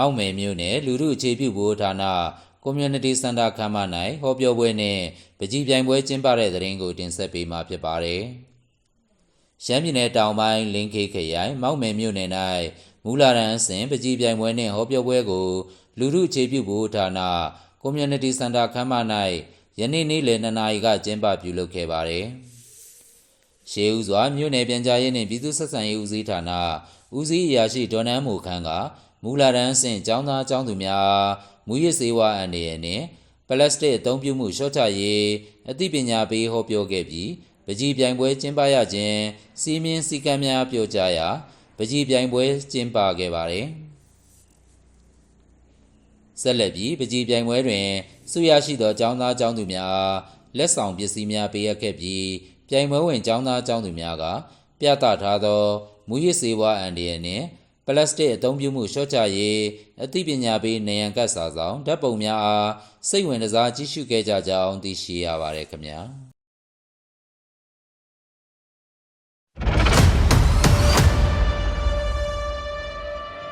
အောက်မယ်မြို့နယ်လူထုအခြေပြုဘိုးဌာန Community Center ခမ်းမ၌ဟောပြောပွဲနှင့်ပကြီးပြိုင်ပွဲကျင်းပတဲ့တဲ့ရင်ကိုတင်ဆက်ပေးမှာဖြစ်ပါတယ်။ရှမ်းပြည်နယ်တောင်ပိုင်းလင်းခေခရိုင်မောက်မယ်မြို့နယ်၌မူလာရန်အစဉ်ပကြီးပြိုင်ပွဲနှင့်ဟောပြောပွဲကိုလူထုအခြေပြုဘိုးဌာန Community Center ခမ်းမ၌ယနေ့နေ့လယ်2နာရီကကျင်းပပြုလုပ်ခဲ့ပါတယ်။ရှေးဦးစွာမြို့နယ်ပြန်ကြားရေးနှင့်ပြည်သူ့ဆက်ဆံရေးဦးစီးဌာနဦးစီးအရာရှိဒေါ်နန်းမိုခန်းက မူလာတန်းအဆင့်ကျောင်းသားကျောင်းသူများမူရစ်စေဝါအန်နေရနှင့်ပလတ်စတစ်အသုံးပြုမှုလျှော့ချရေးအသိပညာပေးဟောပြောခဲ့ပြီးပကြီးပြိုင်ပွဲကျင်းပရခြင်းစီမင်းစည်းကမ်းများပြောကြားရာပကြီးပြိုင်ပွဲကျင်းပခဲ့ပါသည်ဆက်လက်ပြီးပကြီးပြိုင်ပွဲတွင်စုရရှိသောကျောင်းသားကျောင်းသူများလက်ဆောင်ပစ္စည်းများပေးအပ်ခဲ့ပြီးပြိုင်ပွဲဝင်ကျောင်းသားကျောင်းသူများကပြသထားသောမူရစ်စေဝါအန်ဒီယနှင့် ပလတ်စတစ်အသုံးပြုမှုလျှော့ချရေးအသိပညာပေးနယံကတ်စာဆောင်ဓာတ်ပုံများအားစိတ်ဝင်စားကြည့်ရှုခဲ့ကြကြောင်းသိရှိရပါတယ်ခင်ဗျာ။